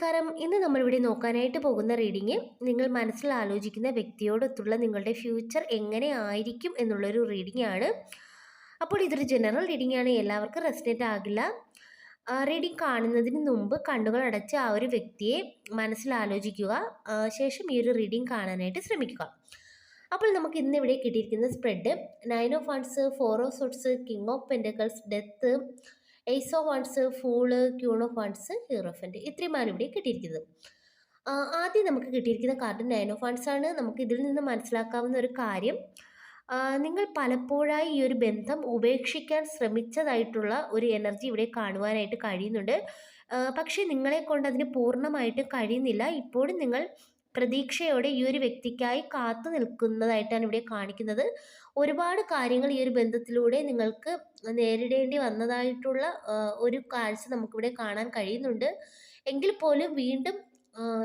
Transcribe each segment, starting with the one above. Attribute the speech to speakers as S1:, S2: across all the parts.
S1: നമസ്കാരം. ഇന്ന് നമ്മളിവിടെ നോക്കാനായിട്ട് പോകുന്ന റീഡിങ് നിങ്ങൾ മനസ്സിൽ ആലോചിക്കുന്ന വ്യക്തിയോടൊത്തുള്ള നിങ്ങളുടെ ഫ്യൂച്ചർ എങ്ങനെ ആയിരിക്കും എന്നുള്ളൊരു റീഡിംഗ് ആണ്. അപ്പോൾ ഇതൊരു ജനറൽ റീഡിംഗ് ആണ്. എല്ലാവർക്കും റെസിഡന്റ് ആകില്ല. റീഡിംഗ് കാണുന്നതിന് മുമ്പ് കണ്ണുകൾ അടച്ച് ആ ഒരു വ്യക്തിയെ മനസ്സിൽ ആലോചിക്കുക. ശേഷം ഈ ഒരു റീഡിംഗ് കാണാനായിട്ട് ശ്രമിക്കുക. അപ്പോൾ നമുക്ക് ഇന്നിവിടെ കിട്ടിയിരിക്കുന്ന spread nine of wands four of swords king of pentacles death ace of wands fool queen of wands hierophant ഇത്രയുമാണ് ഇവിടെ കിട്ടിയിരിക്കുന്നത്. ആദ്യം നമുക്ക് കിട്ടിയിരിക്കുന്ന കാർഡ് നയൻ ഓഫ് വൺസ് ആണ്. നമുക്ക് ഇതിൽ നിന്ന് മനസ്സിലാക്കാവുന്ന ഒരു കാര്യം നിങ്ങൾ പലപ്പോഴായി ഈ ഒരു ബന്ധം ഉപേക്ഷിക്കാൻ ശ്രമിച്ചതായിട്ടുള്ള ഒരു എനർജി ഇവിടെ കാണുവാനായിട്ട് കഴിയുന്നുണ്ട്. പക്ഷേ നിങ്ങളെ കൊണ്ട് അതിന് പൂർണമായിട്ട് കഴിയുന്നില്ല. ഇപ്പോഴും നിങ്ങൾ പ്രതീക്ഷയോടെ ഈ ഒരു വ്യക്തിക്കായി കാത്തു നിൽക്കുന്നതായിട്ടാണ് ഇവിടെ കാണിക്കുന്നത്. ഒരുപാട് കാര്യങ്ങൾ ഈ ഒരു ബന്ധത്തിലൂടെ നിങ്ങൾക്ക് നേരിടേണ്ടി വന്നതായിട്ടുള്ള ഒരു കാഴ്ച നമുക്കിവിടെ കാണാൻ കഴിയുന്നുണ്ട്. എങ്കിൽ പോലും വീണ്ടും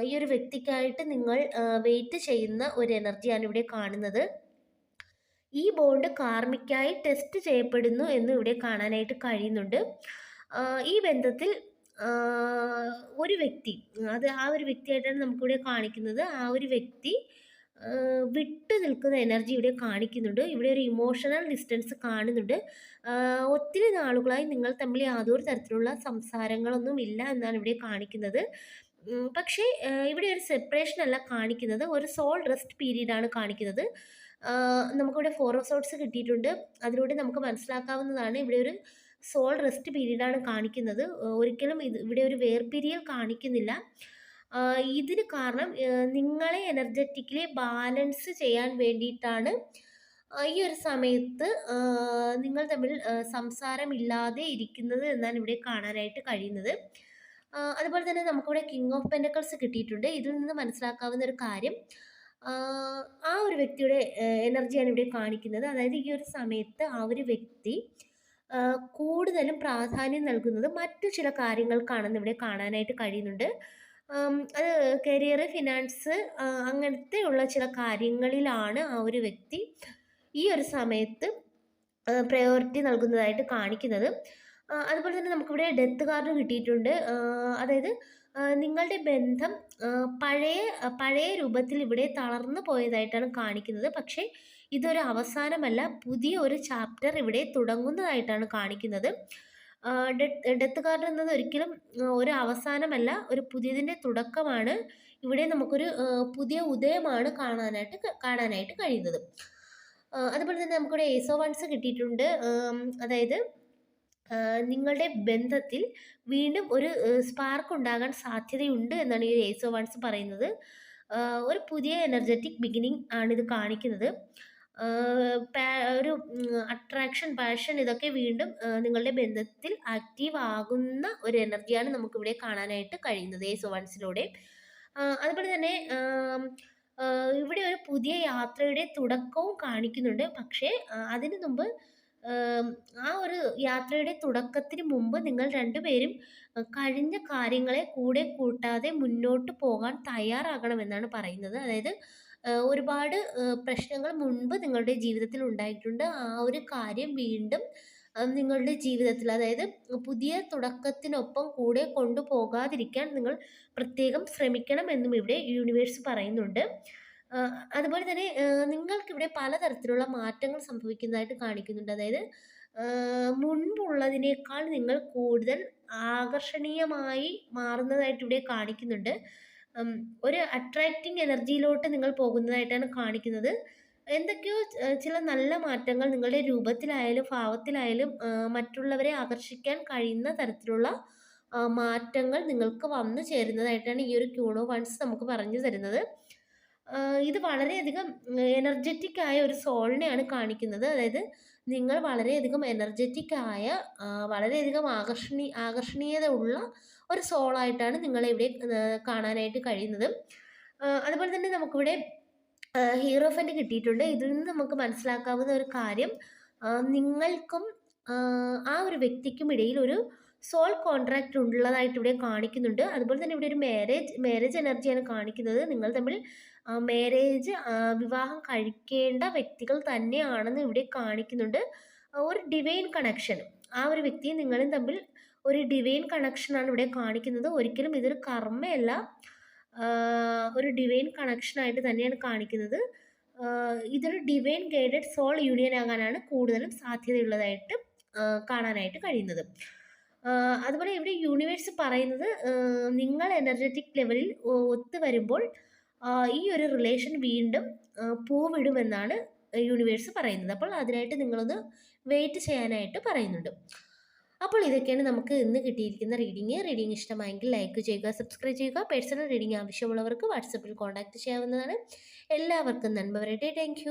S1: ഈ ഒരു വ്യക്തിക്കായിട്ട് നിങ്ങൾ വെയിറ്റ് ചെയ്യുന്ന ഒരു എനർജിയാണ് ഇവിടെ കാണുന്നത്. ഈ ബോണ്ട് കാർമിക്കായി ടെസ്റ്റ് ചെയ്യപ്പെടുന്നു എന്ന് ഇവിടെ കാണാനായിട്ട് കഴിയുന്നുണ്ട്. ഈ ബന്ധത്തിൽ ഒരു വ്യക്തി അത് ആ ഒരു വ്യക്തിയായിട്ടാണ് നമുക്കിവിടെ കാണിക്കുന്നത്. ആ ഒരു വ്യക്തി വിട്ടു നിൽക്കുന്ന എനർജി ഇവിടെ കാണിക്കുന്നുണ്ട്. ഇവിടെ ഒരു ഇമോഷണൽ ഡിസ്റ്റൻസ് കാണുന്നുണ്ട്. ഒത്തിരി നാളുകളായി നിങ്ങൾ തമ്മിൽ യാതൊരു തരത്തിലുള്ള സംസാരങ്ങളൊന്നും ഇല്ല എന്നാണ് ഇവിടെ കാണിക്കുന്നത്. പക്ഷേ ഇവിടെ ഒരു സെപ്പറേഷൻ അല്ല കാണിക്കുന്നത്. ഒരു സോൾ റെസ്റ്റ് പീരീഡ് ആണ് കാണിക്കുന്നത്. നമുക്കിവിടെ ഫോർ ഓഫ് സോട്ട്സ് കിട്ടിയിട്ടുണ്ട്. അതിലൂടെ നമുക്ക് മനസ്സിലാക്കാവുന്നതാണ്. ഇവിടെ ഒരു സോൾ റെസ്റ്റ് പീരീഡാണ് കാണിക്കുന്നത്. ഒരിക്കലും ഇത് ഇവിടെ ഒരു വേർപിരിയൽ കാണിക്കുന്നില്ല. ഇതിന് കാരണം നിങ്ങളെ എനർജറ്റിക്കലി ബാലൻസ് ചെയ്യാൻ വേണ്ടിയിട്ടാണ് ഈ ഒരു സമയത്ത് നിങ്ങൾ തമ്മിൽ സംസാരമില്ലാതെ ഇരിക്കുന്നത് എന്നാണ് ഇവിടെ കാണാനായിട്ട് കഴിയുന്നത്. അതുപോലെ തന്നെ നമുക്കിവിടെ കിങ് ഓഫ് പെൻഡക്കൾസ് കിട്ടിയിട്ടുണ്ട്. ഇതിൽ നിന്ന് മനസ്സിലാക്കാവുന്ന ഒരു കാര്യം ആ, ഒരു വ്യക്തിയുടെ എനർജിയാണ് ഇവിടെ കാണിക്കുന്നത്. അതായത് ഈ ഒരു സമയത്ത് ആ ഒരു വ്യക്തി കൂടുതലും പ്രാധാന്യം നൽകുന്നത് മറ്റു ചില കാര്യങ്ങൾക്കാണെന്ന് ഇവിടെ കാണാനായിട്ട് കഴിയുന്നുണ്ട്. അത് കരിയർ ഫിനാൻസ് അങ്ങനത്തെ ഉള്ള ചില കാര്യങ്ങളിലാണ് ആ ഒരു വ്യക്തി ഈ ഒരു സമയത്ത് പ്രയോറിറ്റി നൽകുന്നതായിട്ട് കാണിക്കുന്നത്. അതുപോലെ തന്നെ നമുക്കിവിടെ ഡെത്ത് കാർഡ് കിട്ടിയിട്ടുണ്ട്. അതായത് നിങ്ങളുടെ ബന്ധം പഴയ പഴയ രൂപത്തിൽ ഇവിടെ തളർന്നു പോയതായിട്ടാണ് കാണിക്കുന്നത്. പക്ഷേ ഇതൊരു അവസാനമല്ല പുതിയ ഒരു ചാപ്റ്റർ ഇവിടെ തുടങ്ങുന്നതായിട്ടാണ് കാണിക്കുന്നത്. ഡെത്ത് ഡെത്ത് കാർഡ് എന്നത് ഒരിക്കലും ഒരു അവസാനമല്ല ഒരു പുതിയതിന്റെ തുടക്കമാണ്. ഇവിടെ നമുക്കൊരു പുതിയ ഉദയമാണ് കാണാനായിട്ട് കാണാനായിട്ട് കഴിയുന്നത്. അതുപോലെ തന്നെ നമുക്കിവിടെ ഏസോ വൺസ് കിട്ടിയിട്ടുണ്ട്. അതായത് നിങ്ങളുടെ ബന്ധത്തിൽ വീണ്ടും ഒരു സ്പാർക്ക് ഉണ്ടാകാൻ സാധ്യതയുണ്ട് എന്നാണ് ഈ ഏസോ വൺസ് പറയുന്നത്. ഒരു പുതിയ എനർജറ്റിക് ബിഗിനിങ് ആണിത് കാണിക്കുന്നത്. ഒരു അട്രാക്ഷൻ പാഷൻ ഇതൊക്കെ വീണ്ടും നിങ്ങളുടെ ബന്ധത്തിൽ ആക്റ്റീവ് ആകുന്ന ഒരു എനർജിയാണ് നമുക്കിവിടെ കാണാനായിട്ട് കഴിയുന്നത്. സോ വൺസിലൂടെ അതുപോലെ തന്നെ ഇവിടെ ഒരു പുതിയ യാത്രയുടെ തുടക്കവും കാണിക്കുന്നുണ്ട്. പക്ഷേ അതിനു മുമ്പ് ആ ഒരു യാത്രയുടെ തുടക്കത്തിന് മുമ്പ് നിങ്ങൾ രണ്ടുപേരും കഴിഞ്ഞ കാര്യങ്ങളെ കൂടെ കൂട്ടാതെ മുന്നോട്ട് പോകാൻ തയ്യാറാകണമെന്നാണ് പറയുന്നത്. അതായത് ഒരുപാട് പ്രശ്നങ്ങൾ മുൻപ് നിങ്ങളുടെ ജീവിതത്തിൽ ഉണ്ടായിട്ടുണ്ട്. ആ ഒരു കാര്യം വീണ്ടും നിങ്ങളുടെ ജീവിതത്തിൽ അതായത് പുതിയ തുടക്കത്തിനൊപ്പം കൂടെ കൊണ്ടുപോകാതിരിക്കാൻ നിങ്ങൾ പ്രത്യേകം ശ്രമിക്കണം എന്നും ഇവിടെ യൂണിവേഴ്സ് പറയുന്നുണ്ട്. അതുപോലെ തന്നെ നിങ്ങൾക്കിവിടെ പലതരത്തിലുള്ള മാറ്റങ്ങൾ സംഭവിക്കുന്നതായിട്ട് കാണിക്കുന്നുണ്ട്. അതായത് മുൻപുള്ളതിനേക്കാൾ നിങ്ങൾ കൂടുതൽ ആകർഷണീയമായി മാറുന്നതായിട്ട് ഇവിടെ കാണിക്കുന്നുണ്ട്. ഒരു അട്രാക്റ്റിംഗ് എനർജിയിലോട്ട് നിങ്ങൾ പോകുന്നതായിട്ടാണ് കാണിക്കുന്നത്. എന്തൊക്കെയോ ചില നല്ല മാറ്റങ്ങൾ നിങ്ങളുടെ രൂപത്തിലായാലും ഭാവത്തിലായാലും മറ്റുള്ളവരെ ആകർഷിക്കാൻ കഴിയുന്ന തരത്തിലുള്ള മാറ്റങ്ങൾ നിങ്ങൾക്ക് വന്നു ചേരുന്നതായിട്ടാണ് ഈ ഒരു ക്യൂണോ വൺസ് നമുക്ക് പറഞ്ഞു തരുന്നത്. ഇത് വളരെയധികം എനർജറ്റിക് ആയ ഒരു സോളിനെയാണ് കാണിക്കുന്നത്. അതായത് നിങ്ങൾ വളരെയധികം എനർജറ്റിക് ആയ വളരെയധികം ആകർഷണീ ആകർഷണീയത ഉള്ള ഒരു സോളായിട്ടാണ് നിങ്ങളെ ഇവിടെ കാണാനായിട്ട് കഴിയുന്നത്. അതുപോലെ തന്നെ നമുക്കിവിടെ ഹീറോ ഫൻഡ് കിട്ടിയിട്ടുണ്ട്. ഇതിൽ നിന്ന് നമുക്ക് മനസ്സിലാക്കാവുന്ന ഒരു കാര്യം നിങ്ങൾക്കും ആ ഒരു വ്യക്തിക്കും ഇടയിൽ ഒരു സോൾ കോൺട്രാക്റ്റ് ഉള്ളതായിട്ട് ഇവിടെ കാണിക്കുന്നുണ്ട്. അതുപോലെ തന്നെ ഇവിടെ ഒരു മാരേജ് മാരേജ് എനർജിയാണ് കാണിക്കുന്നത്. നിങ്ങൾ തമ്മിൽ മാരേജ് വിവാഹം കഴിക്കേണ്ട വ്യക്തികൾ തന്നെയാണെന്ന് ഇവിടെ കാണിക്കുന്നുണ്ട്. ഒരു ഡിവൈൻ കണക്ഷൻ ആ ഒരു വ്യക്തിയും നിങ്ങളും തമ്മിൽ ഒരു ഡിവൈൻ കണക്ഷനാണ് ഇവിടെ കാണിക്കുന്നത്. ഒരിക്കലും ഇതൊരു കർമ്മയല്ല. ഒരു ഡിവൈൻ കണക്ഷനായിട്ട് തന്നെയാണ് കാണിക്കുന്നത്. ഇതൊരു ഡിവൈൻ ഗൈഡഡ് സോൾ യൂണിയൻ ആകാനാണ് കൂടുതലും സാധ്യതയുള്ളതായിട്ട് കാണാനായിട്ട് കഴിയുന്നത്. അതുപോലെ ഇവിടെ യൂണിവേഴ്സ് പറയുന്നത് നിങ്ങൾ എനർജറ്റിക് ലെവലിൽ ഒത്തു വരുമ്പോൾ ഈ ഒരു റിലേഷൻ വീണ്ടും പൂവിടുമെന്നാണ് യൂണിവേഴ്സ് പറയുന്നത്. അപ്പോൾ അതിനായിട്ട് നിങ്ങളൊന്ന് വെയിറ്റ് ചെയ്യാനായിട്ട് പറയുന്നുണ്ട്. അപ്പോൾ ഇതൊക്കെയാണ് നമുക്ക് ഇന്ന് കിട്ടിയിരിക്കുന്ന റീഡിങ് റീഡിങ് ഇഷ്ടമായെങ്കിൽ ലൈക്ക് ചെയ്യുക സബ്സ്ക്രൈബ് ചെയ്യുക. പേഴ്സണൽ റീഡിങ് ആവശ്യമുള്ളവർക്ക് വാട്സപ്പിൽ കോൺടാക്റ്റ് ചെയ്യാവുന്നതാണ്. എല്ലാവർക്കും നന്മ വരട്ടെ. താങ്ക്